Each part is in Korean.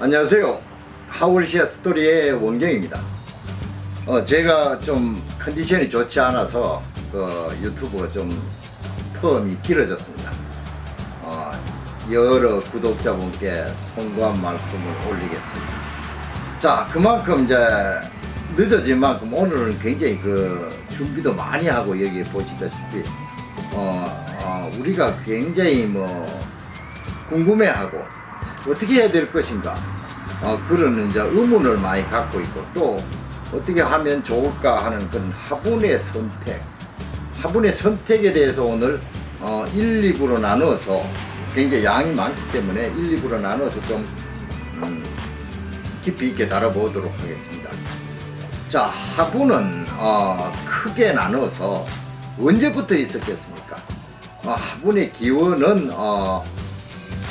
안녕하세요. 하울시아 스토리의 원경입니다. 어, 제가 좀 컨디션이 좋지 않아서 그 유튜브가 좀 텀이 길어졌습니다. 어, 여러 구독자분께 송구한 말씀을 올리겠습니다. 자, 그만큼 이제 늦어진 만큼 오늘은 굉장히 그 준비도 많이 하고 여기 보시다시피 어, 어, 우리가 굉장히 뭐 궁금해하고 어떻게 해야 될 것인가 어, 그런 이제 의문을 많이 갖고 있고 또 어떻게 하면 좋을까 하는 그런 화분의 선택 화분의 선택에 대해서 오늘 어, 1, 2부로 나눠서 굉장히 양이 많기 때문에 1, 2부로 나눠서 좀 음, 깊이 있게 다뤄보도록 하겠습니다. 자, 화분은 어, 크게 나눠서 언제부터 있었겠습니까? 어, 화분의 기원은 어,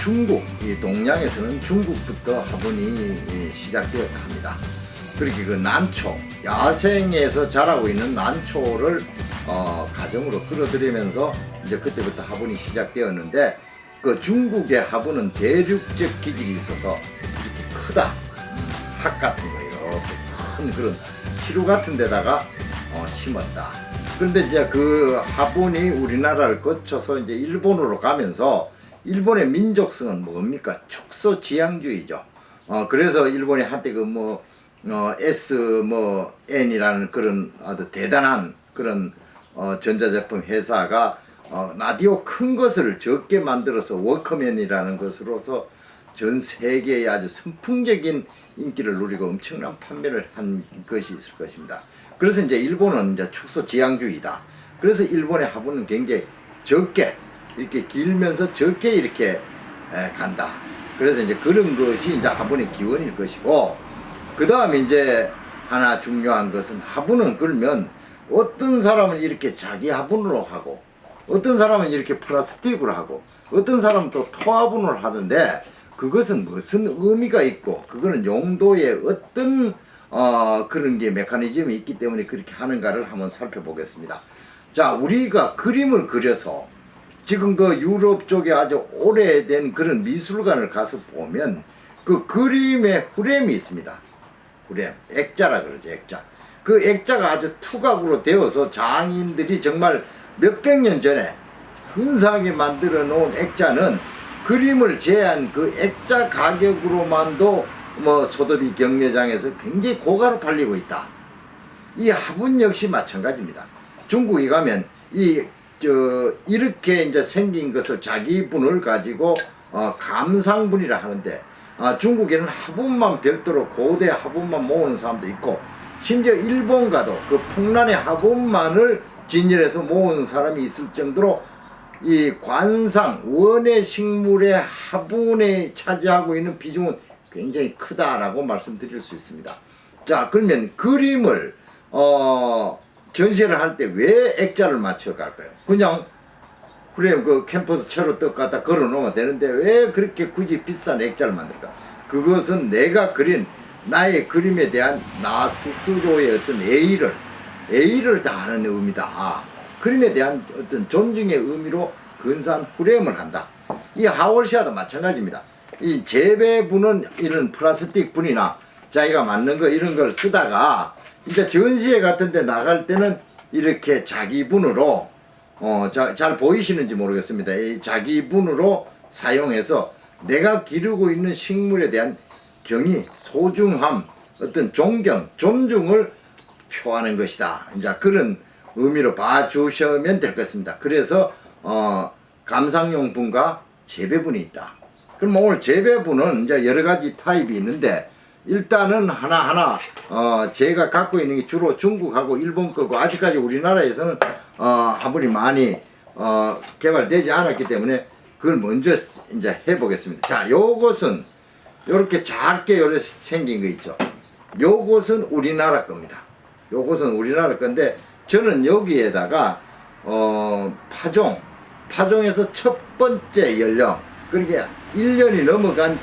중국, 이 동양에서는 중국부터 화분이 이, 시작되어 합니다. 그렇게 그 난초, 야생에서 자라고 있는 난초를 어, 가정으로 끌어들이면서 이제 그때부터 화분이 시작되었는데 그 중국의 화분은 대륙적 기질이 있어서 이렇게 크다. 음, 학 같은 거 이렇게 큰 그런 시루 같은 데다가 어, 심었다. 그런데 이제 그 화분이 우리나라를 거쳐서 이제 일본으로 가면서 일본의 민족성은 뭡니까? 축소 지향주의죠. 어, 그래서 일본이 한때 그 뭐, 어, S 뭐 N이라는 그런 아주 대단한 그런 어, 전자제품 회사가 어, 라디오 큰 것을 적게 만들어서 워커맨이라는 것으로서 전 세계에 아주 선풍적인 인기를 누리고 엄청난 판매를 한 것이 있을 것입니다. 그래서 이제 일본은 이제 축소 지향주의다. 그래서 일본의 화분은 굉장히 적게 이렇게 길면서 적게 이렇게 에, 간다. 그래서 이제 그런 것이 이제 화분의 기원일 것이고 그 다음에 이제 하나 중요한 것은 화분은 그러면 어떤 사람은 이렇게 자기 화분으로 하고 어떤 사람은 이렇게 플라스틱으로 하고 어떤 사람은 또 토화분으로 하는데 그것은 무슨 의미가 있고 그거는 용도에 어떤 어, 그런 게 메커니즘이 있기 때문에 그렇게 하는가를 한번 살펴보겠습니다. 자, 우리가 그림을 그려서 지금 그 유럽 쪽에 아주 오래된 그런 미술관을 가서 보면 그 그림에 프레임이 있습니다. 프레임. 액자라 그러죠, 액자. 그 액자가 아주 투각으로 되어서 장인들이 정말 몇백 년 전에 근사하게 만들어 놓은 액자는 그림을 제한 그 액자 가격으로만도 뭐 소도비 경매장에서 굉장히 고가로 팔리고 있다. 이 화분 역시 마찬가지입니다. 중국에 가면 이 저 이렇게 이제 생긴 것을 자기 분을 가지고 어, 감상분이라 하는데 아, 중국에는 화분만 별도로 고대 화분만 모으는 사람도 있고 심지어 일본 가도 그 풍란의 화분만을 진열해서 모은 사람이 있을 정도로 이 관상 원의 식물의 화분에 차지하고 있는 비중은 굉장히 크다라고 말씀드릴 수 있습니다. 자 그러면 그림을 어 전시를 할 때 왜 액자를 맞춰 갈까요? 그냥 그래 그 캠퍼스 채로 떡 갖다 걸어 놓으면 되는데 왜 그렇게 굳이 비싼 액자를 만들까? 그것은 내가 그린 나의 그림에 대한 나 스스로의 어떤 애의를 애의를 다하는 의미다. 아, 그림에 대한 어떤 존중의 의미로 근사한 프레임을 한다. 이 하월시아도 마찬가지입니다. 이 재배분은 이런 플라스틱 분이나 자기가 맞는 거 이런 걸 쓰다가 이제 전시회 같은 데 나갈 때는 이렇게 자기 분으로 어, 자, 잘 보이시는지 모르겠습니다. 이 자기 분으로 사용해서 내가 기르고 있는 식물에 대한 경의, 소중함, 어떤 존경, 존중을 표하는 것이다. 이제 그런 의미로 봐주시면 될 것입니다. 그래서 어, 감상용분과 재배분이 있다. 그럼 오늘 재배분은 이제 여러 가지 타입이 있는데 일단은 하나하나 어, 제가 갖고 있는 게 주로 중국하고 일본 거고 아직까지 우리나라에서는 어, 화분이 많이 어, 개발되지 않았기 때문에 그걸 먼저 이제 해보겠습니다. 자, 요것은 요렇게 작게 요렇게 생긴 거 있죠. 요것은 우리나라 겁니다. 요것은 우리나라 건데 저는 여기에다가 어, 파종, 파종에서 첫 번째 연령, 그러니까 1년이 넘어간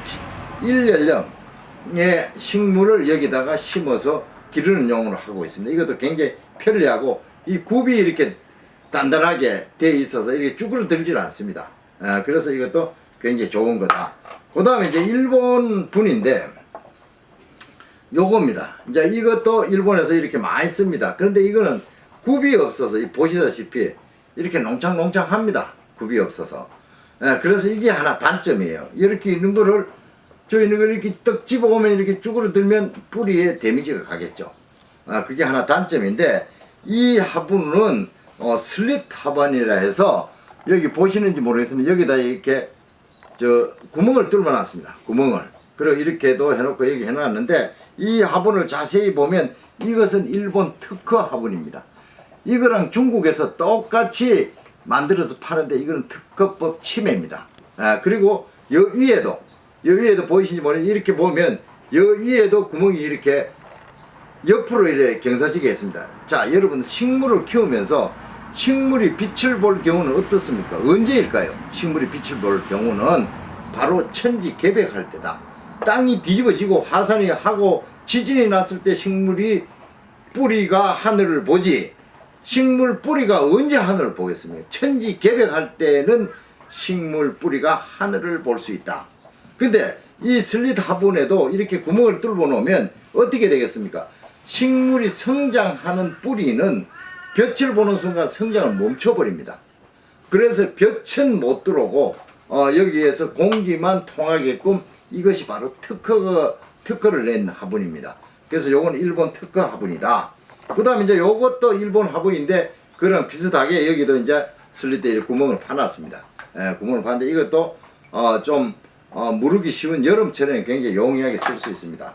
1연령 의 식물을 여기다가 심어서 기르는 용으로 하고 있습니다. 이것도 굉장히 편리하고 이 굽이 이렇게 단단하게 돼 있어서 이렇게 쭈그러들질 않습니다. 아, 그래서 이것도 굉장히 좋은 거다. 그 다음에 이제 일본 분인데 요겁니다. 이제 이것도 일본에서 이렇게 많이 씁니다. 그런데 이거는 굽이 없어서 이 보시다시피 이렇게 농창농창합니다. 굽이 없어서. 예, 그래서 이게 하나 단점이에요. 이렇게 있는 거를 저희는 이렇게 떡 집어오면 이렇게 쭈그러들면 뿌리에 데미지가 가겠죠. 아, 그게 하나 단점인데 이 화분은 어, 슬릿 화분이라 해서 여기 보시는지 모르겠습니다. 여기다 이렇게 저 구멍을 뚫어 놨습니다. 구멍을. 그리고 이렇게도 해놓고 여기 해놨는데 이 화분을 자세히 보면 이것은 일본 특허 화분입니다. 이거랑 중국에서 똑같이 만들어서 파는데 이거는 특허법 침해입니다. 아, 그리고 여 위에도 여 위에도 보이시는지 모르겠는데 이렇게 보면 여 위에도 구멍이 이렇게 옆으로 이렇게 경사지게 했습니다. 자, 여러분 식물을 키우면서 식물이 빛을 볼 경우는 어떻습니까? 언제일까요? 식물이 빛을 볼 경우는 바로 천지 개백할 때다. 땅이 뒤집어지고 화산이 하고 지진이 났을 때 식물이 뿌리가 하늘을 보지. 식물 뿌리가 언제 하늘을 보겠습니까? 천지 개백할 때는 식물 뿌리가 하늘을 볼 수 있다. 근데 이 슬릿 화분에도 이렇게 구멍을 뚫어 놓으면 어떻게 되겠습니까? 식물이 성장하는 뿌리는 볕을 보는 순간 성장을 멈춰버립니다. 그래서 볕은 못 들어오고 어, 여기에서 공기만 통하게끔 이것이 바로 특허가 특허를 낸 화분입니다. 그래서 요건 일본 특허 화분이다. 그 다음에 이제 요것도 일본 화분인데 그랑 비슷하게 여기도 이제 이렇게 구멍을 파놨습니다. 예, 구멍을 파는데 이것도 어, 좀 어, 무르기 쉬운 여름철에는 굉장히 용이하게 쓸 수 있습니다.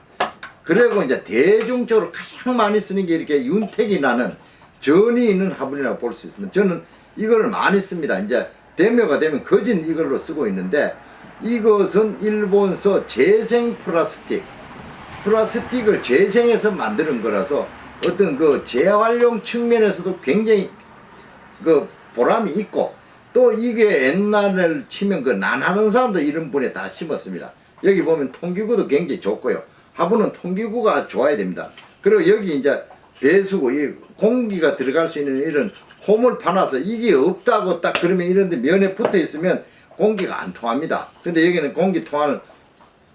그리고 이제 대중적으로 가장 많이 쓰는 게 이렇게 윤택이 나는 전이 있는 화분이라고 볼 수 있습니다. 저는 이거를 많이 씁니다. 이제 대묘가 되면 거진 이걸로 쓰고 있는데 이것은 일본서 재생 플라스틱 플라스틱을 재생해서 만드는 거라서 어떤 그 재활용 측면에서도 굉장히 그 보람이 있고 또 이게 옛날을 치면 그 난하는 사람도 이런 분에 다 심었습니다. 여기 보면 통기구도 굉장히 좋고요. 화분은 통기구가 좋아야 됩니다. 그리고 여기 이제 배수구, 이 공기가 들어갈 수 있는 이런 홈을 파놔서 이게 없다고 딱 그러면 이런데 면에 붙어 있으면 공기가 안 통합니다. 근데 여기는 공기 통하는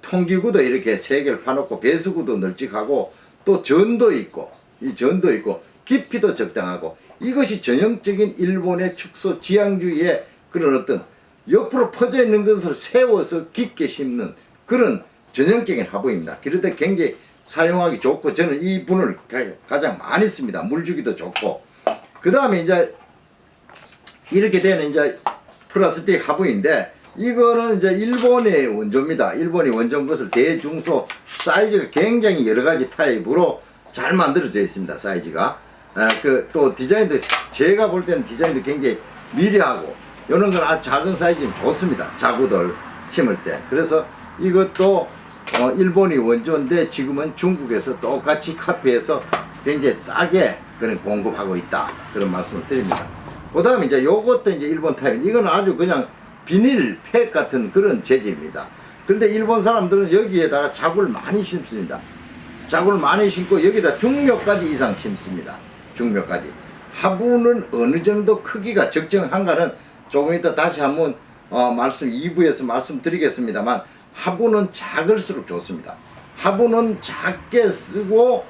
통기구도 이렇게 세 개를 파놓고 배수구도 널찍하고 또 전도 있고 이 전도 있고 깊이도 적당하고 이것이 전형적인 일본의 축소 지향주의의 그런 어떤 옆으로 퍼져 있는 것을 세워서 깊게 심는 그런 전형적인 화분입니다. 그런데 굉장히 사용하기 좋고 저는 이 분을 가- 가장 많이 씁니다. 물 주기도 좋고 그 다음에 이제 이렇게 되는 이제 플라스틱 화분인데 이거는 이제 일본의 원조입니다. 일본이 원조인 것을 대중소 사이즈가 굉장히 여러 가지 타입으로 잘 만들어져 있습니다. 사이즈가 그또 디자인도 제가 볼 때는 디자인도 굉장히 미려하고 이런 건 아주 작은 사이즈는 좋습니다. 자구들 심을 때 그래서 이것도 어, 일본이 원조인데 지금은 중국에서 똑같이 카피해서 굉장히 싸게 그런 공급하고 있다 그런 말씀을 드립니다. 그 다음에 이제 요것도 이제 일본 타입. 이건 아주 그냥 비닐 팩 같은 그런 재질입니다. 그런데 일본 사람들은 여기에다가 자구를 많이 심습니다. 자구를 많이 심고 여기다 중묘까지 이상 심습니다. 중묘까지. 화분은 어느 정도 크기가 적정한가는 조금 이따 다시 한번 어, 말씀 2부에서 말씀드리겠습니다만 화분은 작을수록 좋습니다. 화분은 작게 쓰고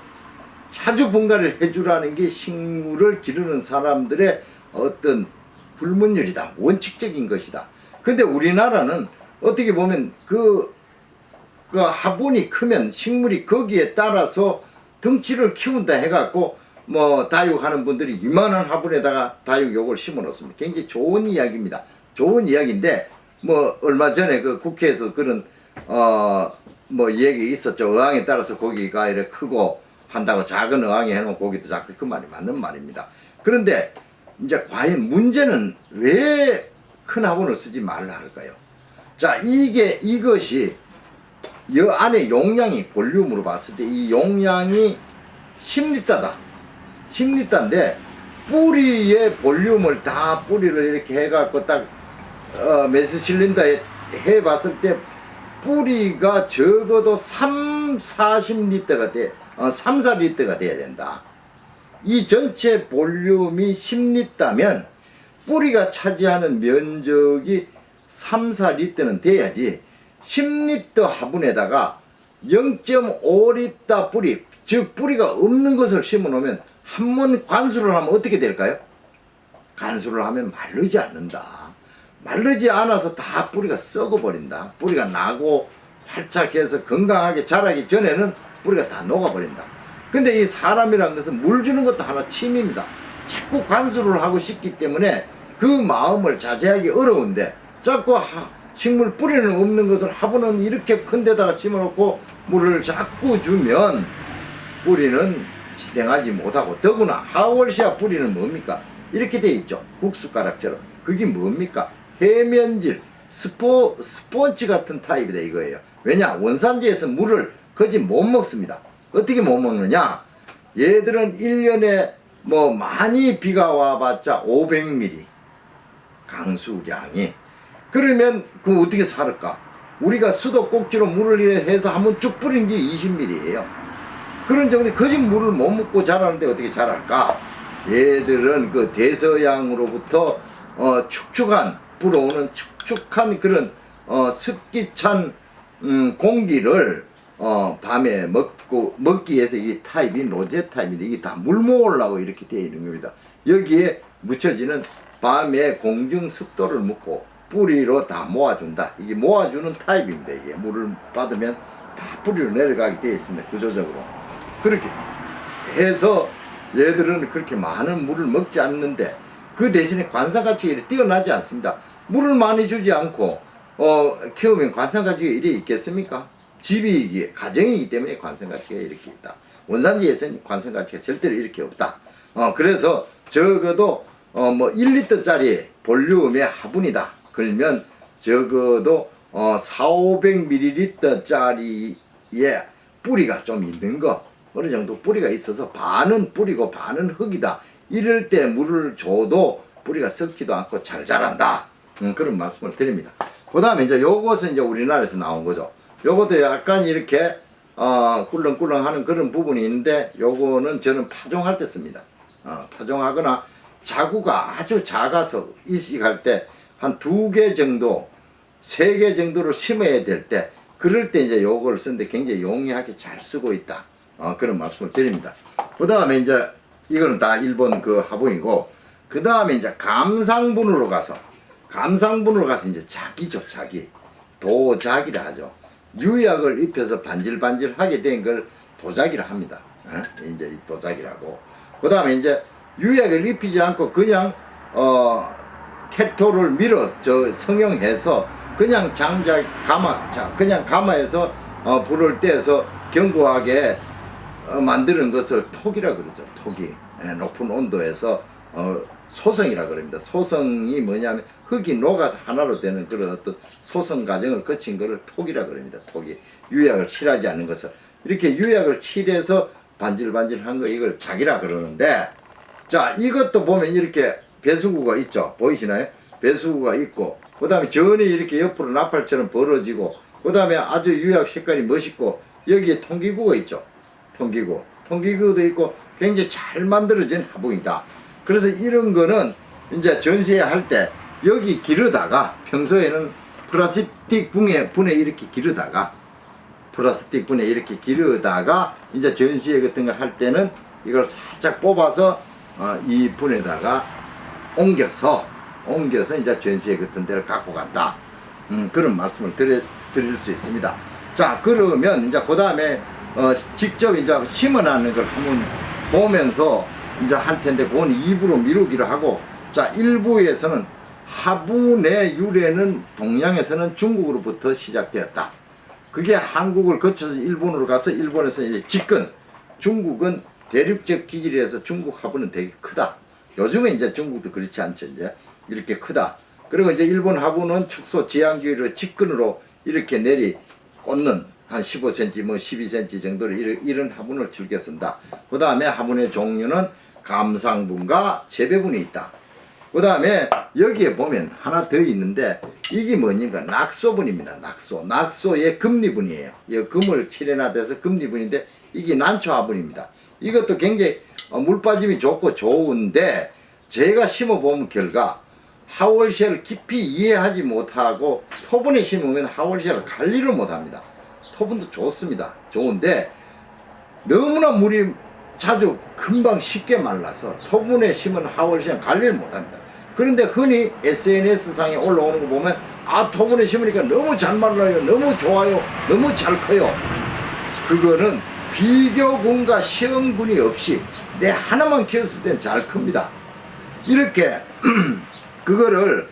자주 분갈이를 해주라는 게 식물을 기르는 사람들의 어떤 불문율이다. 원칙적인 것이다. 근데 우리나라는 어떻게 보면 그, 그 화분이 크면 식물이 거기에 따라서 덩치를 키운다 해갖고 뭐 다육하는 분들이 이만한 화분에다가 다육 요걸 심어 놓습니다. 굉장히 좋은 이야기입니다. 좋은 이야기인데 뭐 얼마 전에 그 국회에서 그런 어 뭐 얘기 있었죠. 의왕에 따라서 고기가 이렇게 크고 한다고 작은 의왕에 해놓은 고기도 작고 그 말이 맞는 말입니다. 그런데 이제 과연 문제는 왜 큰 화분을 쓰지 말라 할까요? 자 이게 이것이 이 안에 용량이 볼륨으로 봤을 때 이 용량이 10리터다. 10리터인데 뿌리의 볼륨을 다 뿌리를 이렇게 해갖고 딱 어, 메스 실린더에 해봤을 때 뿌리가 적어도 3, 40리터가 돼, 어, 3, 4리터가 돼야 된다. 이 전체 볼륨이 10리터면 뿌리가 차지하는 면적이 3, 4리터는 돼야지 10리터 화분에다가 0.5리터 뿌리 즉 뿌리가 없는 것을 심어 놓으면 한 번 관수를 하면 어떻게 될까요? 간수를 하면 마르지 않는다. 마르지 않아서 다 뿌리가 썩어버린다. 뿌리가 나고 활짝해서 건강하게 자라기 전에는 뿌리가 다 녹아버린다. 근데 이 사람이란 것은 물 주는 것도 하나 침입니다. 자꾸 관수를 하고 싶기 때문에 그 마음을 자제하기 어려운데 자꾸 하- 식물 뿌리는 없는 것을 화분은 이렇게 큰 데다가 심어놓고 물을 자꾸 주면 뿌리는 진행하지 못하고 더구나 하월시아 뿌리는 뭡니까? 이렇게 돼 있죠. 국수가락처럼. 그게 뭡니까? 해면질, 스포, 스폰지 같은 타입이다 이거예요. 왜냐? 원산지에서 물을 거의 못 먹습니다. 어떻게 못 먹느냐? 얘들은 1년에 뭐 많이 비가 와봤자 500mm 강수량이 그러면 그 어떻게 살을까? 우리가 수도 꼭지로 물을 해서 한번 쭉 뿌린 게 20mm예요. 그런 정도에 거짓 물을 못 먹고 자라는데 어떻게 자랄까? 얘들은 그 대서양으로부터 어, 축축한 불어오는 축축한 그런 어, 습기찬 음, 공기를 어, 밤에 먹고 먹기 위해서 이 타입이 로제 타입인데 이게 다 물 모으려고 이렇게 되어 있는 겁니다. 여기에 묻혀지는 밤에 공중 습도를 묻고 뿌리로 다 모아준다. 이게 모아주는 타입입니다. 이게 물을 받으면 다 뿌리로 내려가게 되어 있습니다. 구조적으로. 그렇게 해서 얘들은 그렇게 많은 물을 먹지 않는데 그 대신에 관상가치가 뛰어나지 않습니다. 물을 많이 주지 않고 어, 키우면 관상가치가 이래 있겠습니까? 집이 이게 가정이기 때문에 관상가치가 이렇게 있다. 원산지에서는 관상가치가 절대로 이렇게 없다. 어, 그래서 적어도 어, 뭐 1리터짜리 볼륨의 화분이다. 그러면 적어도 어, 4, 500ml짜리의 뿌리가 좀 있는 거 어느 정도 뿌리가 있어서 반은 뿌리고 반은 흙이다. 이럴 때 물을 줘도 뿌리가 썩지도 않고 잘 자란다. 음, 그런 말씀을 드립니다. 그 다음에 이제 요것은 이제 우리나라에서 나온 거죠. 요것도 약간 이렇게 어, 꿀렁꿀렁 하는 그런 부분이 있는데 요거는 저는 파종할 때 씁니다. 어, 파종하거나 자구가 아주 작아서 이식할 때 한 두 개 정도, 세 개 정도로 심어야 될 때 그럴 때 이제 요거를 쓰는데 굉장히 용이하게 잘 쓰고 있다. 어, 그런 말씀을 드립니다. 그 다음에 이제 이거는 다 일본 그 화분이고 그 다음에 이제 감상분으로 가서 감상분으로 가서 이제 자기죠 자기 도자기라 하죠. 유약을 입혀서 반질반질하게 된 걸 도자기라 합니다. 어? 이제 이 도자기라고. 그 다음에 이제 유약을 입히지 않고 그냥 어 테토를 밀어 저 성형해서 그냥 장작 가마 자 그냥 가마에서 어 불을 떼서 견고하게 어, 만드는 것을 톡이라 그러죠. 톡이 예, 높은 온도에서 어, 소성이라 그럽니다. 소성이 뭐냐면 흙이 녹아서 하나로 되는 그런 어떤 소성 과정을 거친 것을 톡이라 그럽니다. 톡이 유약을 칠하지 않는 것을 이렇게 유약을 칠해서 반질반질한 거 이걸 자기라 그러는데 자 이것도 보면 이렇게 배수구가 있죠. 보이시나요? 배수구가 있고 그 다음에 전이 이렇게 옆으로 나팔처럼 벌어지고 그 다음에 아주 유약 색깔이 멋있고 여기에 통기구가 있죠. 통기구. 통기구도 있고 굉장히 잘 만들어진 화분이다. 그래서 이런 거는 이제 전시회 할 때 여기 기르다가 평소에는 플라스틱 분에, 분에 이렇게 기르다가 플라스틱 분에 이렇게 기르다가 이제 전시회 같은 거할 때는 이걸 살짝 뽑아서 어, 이 분에다가 옮겨서 옮겨서 이제 전시회 같은 데를 갖고 간다. 음, 그런 말씀을 드려, 드릴 수 있습니다. 자, 그러면 이제 그 다음에 어, 직접 이제 심어놨는 걸 한번 보면서 이제 할 텐데, 그건 2부로 미루기로 하고, 자, 1부에서는 화분의 유래는 동양에서는 중국으로부터 시작되었다. 그게 한국을 거쳐서 일본으로 가서 일본에서 이제 집권. 중국은 대륙적 기질에서 중국 화분은 되게 크다. 요즘에 이제 중국도 그렇지 않죠. 이제 이렇게 크다. 그리고 이제 일본 화분은 축소 지향기로 직근으로 이렇게 내리 꽂는 한 15cm, 뭐 12cm 정도로 이런, 이런 화분을 즐겨 쓴다. 그 다음에 화분의 종류는 감상분과 재배분이 있다. 그 다음에 여기에 보면 하나 더 있는데 이게 뭐니까 낙소분입니다. 낙소. 낙소의 금리분이에요. 이 금을 칠해놔돼서 금리분인데 이게 난초화분입니다. 이것도 굉장히 어, 물 빠짐이 좋고 좋은데 제가 심어보면 결과 하월시아를 깊이 이해하지 못하고 토분에 심으면 하월시아를 관리를 못합니다. 토분도 좋습니다. 좋은데 너무나 물이 자주 금방 쉽게 말라서 토분에 심은 하월시아는 관리를 못합니다. 그런데 흔히 SNS 상에 올라오는 거 보면 아 토분에 심으니까 너무 잘 말라요, 너무 좋아요, 너무 잘 커요. 그거는 비교군과 시험군이 없이 내 하나만 키웠을 땐 잘 큽니다. 이렇게 그거를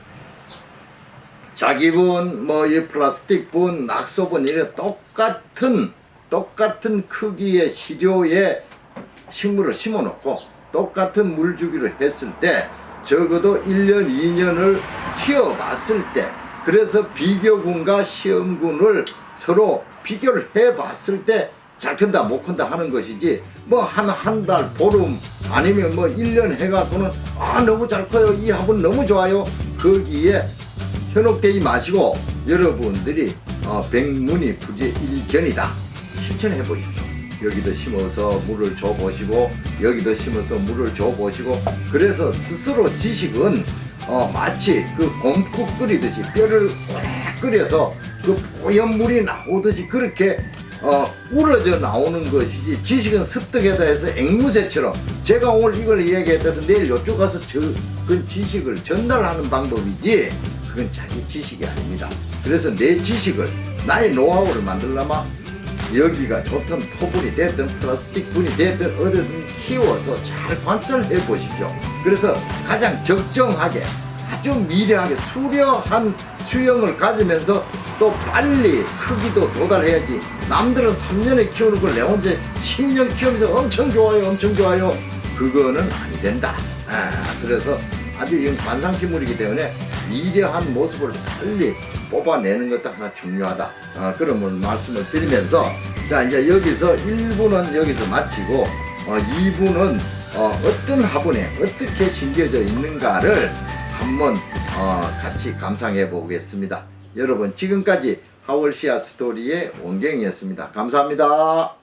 자기분 뭐 이 플라스틱 분 낙소분 이래 똑같은 똑같은 크기의 시료에 식물을 심어 놓고 똑같은 물 주기로 했을 때 적어도 1년 2년을 키워 봤을 때 그래서 비교군과 시험군을 서로 비교를 해 봤을 때 잘 큰다 못 큰다 하는 것이지 뭐 한 한 달 보름 아니면 뭐 1년 해갖고는 아 너무 잘 커요. 이 합은 너무 좋아요. 거기에 현혹되지 마시고 여러분들이 어, 백문이 부재일견이다 실천해 보십시오. 여기도 심어서 물을 줘 보시고 여기도 심어서 물을 줘 보시고 그래서 스스로 지식은 어, 마치 그 곰국 끓이듯이 뼈를 오래 끓여서 그 뽀얀 물이 나오듯이 그렇게 어, 우러져 나오는 것이지 지식은 습득에다 해서 앵무새처럼 제가 오늘 이걸 얘기했다서 내일 요쪽 가서 저, 그 지식을 전달하는 방법이지 그건 자기 지식이 아닙니다. 그래서 내 지식을 나의 노하우를 만들려면 여기가 좋든 토분이 됐든 플라스틱 분이 됐든 어디든 키워서 잘 관찰해 보십시오. 그래서 가장 적정하게 아주 미려하게 수려한 수영을 가지면서 또 빨리 크기도 도달해야지 남들은 3년에 키우는 걸 내 혼자 10년 키우면서 엄청 좋아요 엄청 좋아요 그거는 아니 된다 아, 그래서 아주 이건 관상식물이기 때문에 미려한 모습을 빨리 뽑아내는 것도 하나 중요하다 아, 그런 말씀을 드리면서 자 이제 여기서 1부는 여기서 마치고 어, 2부는 어, 어떤 화분에 어떻게 심겨져 있는가를 한번 어, 같이 감상해 보겠습니다. 여러분 지금까지 하월시아 스토리의 원경이었습니다. 감사합니다.